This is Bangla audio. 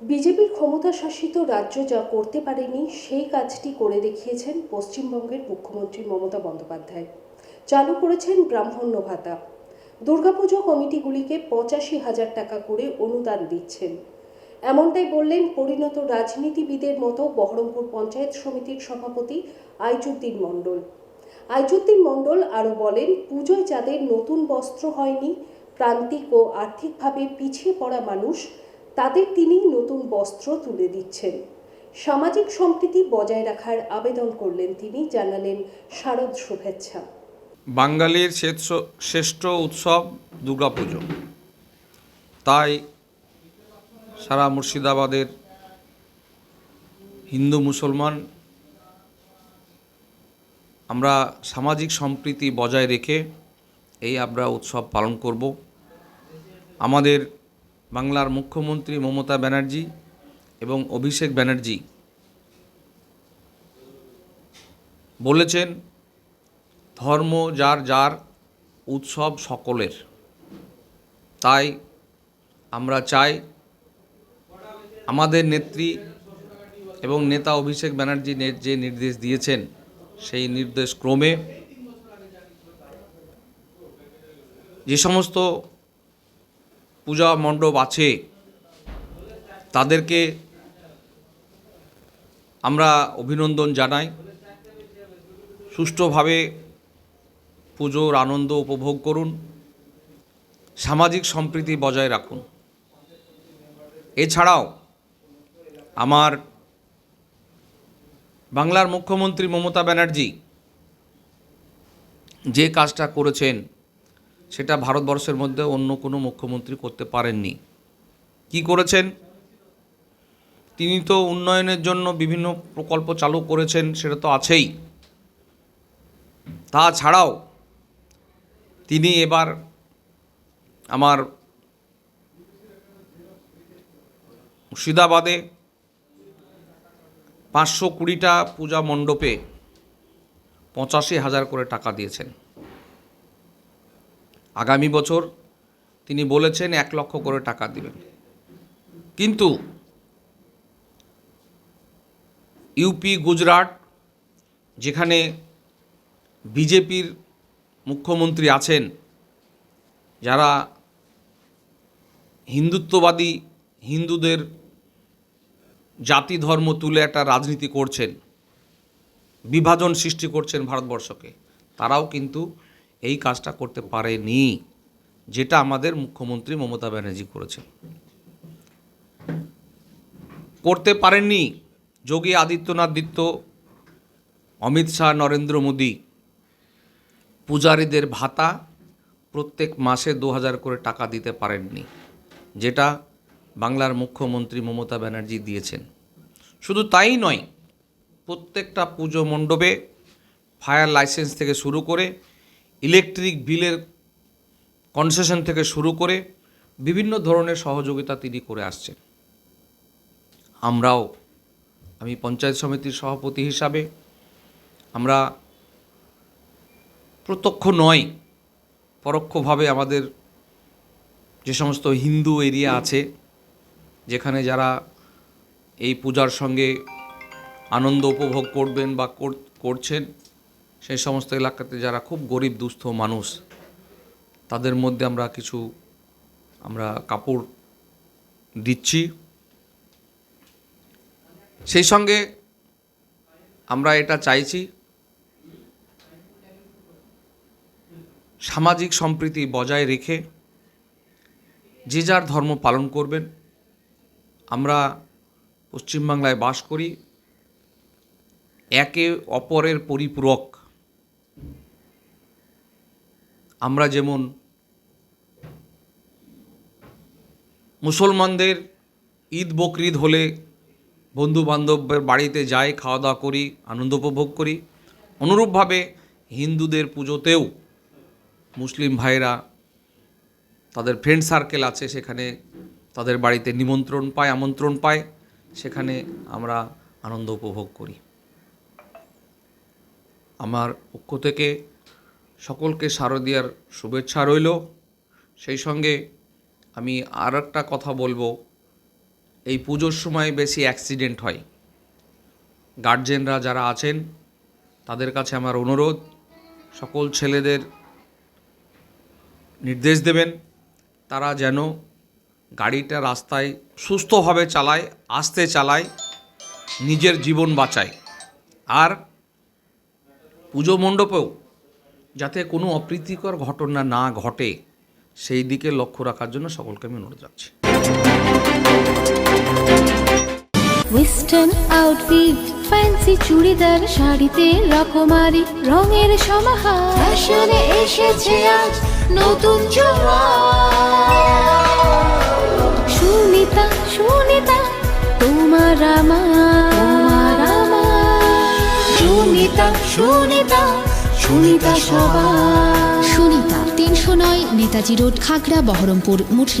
বিজেপির ক্ষমতাশাসিত রাজ্য যা করতে পারেনি, সেই কাজটি করে দেখিয়েছেন পশ্চিমবঙ্গের মুখ্যমন্ত্রী মমতা বন্দ্যোপাধ্যায়। চালু করেছেন ব্রাহ্মণ্য ভাতা। দুর্গাপুজো কমিটিগুলিকে পঁচাশি হাজার টাকা করে অনুদান দিচ্ছেন। এমনটাই বললেন পরিণত রাজনীতিবিদের মতো বহরমপুর পঞ্চায়েত সমিতির সভাপতি আইজুদ্দিন মণ্ডল। আইজুদ্দিন মণ্ডল আরও বলেন, পুজোয় যাদের নতুন বস্ত্র হয়নি, প্রান্তিক ও আর্থিকভাবে পিছিয়ে পড়া মানুষ তাদের তিনি নতুন বস্ত্র তুলে দিচ্ছেন। সামাজিক সম্প্রীতি বজায় রাখার আবেদন করলেন তিনি, জানালেন শারদ শুভেচ্ছা। বাঙালির শ্রেষ্ঠ উৎসব দুর্গাপুজো। তাই সারা মুর্শিদাবাদের হিন্দু মুসলমান আমরা সামাজিক সম্প্রীতি বজায় রেখে এই আমরা উৎসব পালন করব। আমাদের বাংলার মুখ্যমন্ত্রী মমতা ব্যানার্জি এবং অভিষেক ব্যানার্জি বলেছেন, ধর্ম যার যার, উৎসব সকলের। তাই আমরা চাই আমাদের নেত্রী এবং নেতা অভিষেক ব্যানার্জি যে নির্দেশ দিয়েছেন, সেই নির্দেশ ক্রমে যে সমস্ত পূজা মণ্ডপ আছে, তাদেরকে আমরা অভিনন্দন জানাই। সুষ্ঠুভাবে পুজোর আনন্দ উপভোগ করুন, সামাজিক সম্প্রীতি বজায় রাখুন। এছাড়াও আমার বাংলার মুখ্যমন্ত্রী মমতা ব্যানার্জি যে কাজটা করেছেন সেটা ভারতবর্ষের মধ্যে অন্য কোনো মুখ্যমন্ত্রী করতে পারেননি। কি করেছেন? তিনি তো উন্নয়নের জন্য বিভিন্ন প্রকল্প চালু করেছেন, সেটা তো আছেই। তাছাড়াও তিনি এবার আমার মুর্শিদাবাদে পাঁচশো কুড়িটা পূজা মণ্ডপে পঁচাশি হাজার করে টাকা দিয়েছেন। আগামী বছর তিনি বলেছেন এক লক্ষ করে টাকা দিবেন। কিন্তু ইউপি গুজরাট, যেখানে বিজেপির মুখ্যমন্ত্রী আছেন, যারা হিন্দুত্ববাদী হিন্দুদের জাতি ধর্ম তুলে একটা রাজনীতি করছেন, বিভাজন সৃষ্টি করছেন ভারতবর্ষকে, তারাও কিন্তু এই কাজটা করতে পারেনি, যেটা আমাদের মুখ্যমন্ত্রী মমতা ব্যানার্জি করেছেন। করতে পারেননি যোগী আদিত্যনাথ দিত্য অমিত শাহ, নরেন্দ্র মোদী। পূজারীদের ভাতা প্রত্যেক মাসে দু হাজার করে টাকা দিতে পারেননি, যেটা বাংলার মুখ্যমন্ত্রী মমতা ব্যানার্জি দিয়েছেন। শুধু তাই নয়, প্রত্যেকটা পুজো মণ্ডপে ফায়ার লাইসেন্স থেকে শুরু করে ইলেকট্রিক বিলের কনসেশন থেকে শুরু করে বিভিন্ন ধরনের সহযোগিতা তিনি করে আসছেন। আমরাও, আমি পঞ্চায়েত সমিতির সভাপতি হিসাবে, আমরা প্রত্যক্ষ নয় পরোক্ষভাবে আমাদের যে সমস্ত হিন্দু এরিয়া আছে, যেখানে যারা এই পূজার সঙ্গে আনন্দ উপভোগ করবেন বা কর- করছেন সেই সমস্ত এলাকাতে যারা খুব গরিব, দুস্থ মানুষ, তাদের মধ্যে আমরা কিছু আমরা কাপড় দিচ্ছি। সেই সঙ্গে আমরা এটা চাইছি, সামাজিক সম্প্রীতি বজায় রেখে যে যার ধর্ম পালন করবেন, আমরা পশ্চিমবাংলায় বাস করি, একে অপরের পরিপূরক। আমরা যেমন মুসলমানদের ঈদ বকরিদ হলে বন্ধু বান্ধবের বাড়িতে যাই খাওয়া দাওয়া করি, আনন্দ উপভোগ করি, অনুরূপভাবে হিন্দুদের পুজোতেও মুসলিম ভাইরা তাদের ফ্রেন্ড সার্কেল আছে, সেখানে তাদের বাড়িতে নিমন্ত্রণ পায়, আমন্ত্রণ পায়, সেখানে আমরা আনন্দ উপভোগ করি। আমার পক্ষ থেকে সকলকে শারদীয়ার শুভেচ্ছা রইল। সেই সঙ্গে আমি আর একটা কথা বলব। এই পুজোর সময় বেশি অ্যাক্সিডেন্ট হয়। গার্জেনরা যারা আছেন, তাদের কাছে আমার অনুরোধ, সকল ছেলেদের নির্দেশ দেবেন, তারা যেন গাড়িটা রাস্তায় সুস্থভাবে চালায়, আস্তে চালায়, নিজের জীবন বাঁচায়। আর পুজো মণ্ডপেও যাতে কোনো অপ্রীতিকর ঘটনা না ঘটে সেই দিকে লক্ষ্য রাখার জন্য সকলকে আমি অনুরোধ রাখছি ওয়েস্টার্ন আউটফিট ফ্যান্সি চুড়িদার শাড়িতে রকমারি রঙের সমাহার। ফ্যাশনে এসেছে আজ নতুন সুনিতা সুনিতা তোমার আমার। তোমার আমার। সুনিতা সুনিতা সুনিতা সুনিতা তিনশো নয় নেতাজি রোড খাগড়া বহরমপুর মুঠি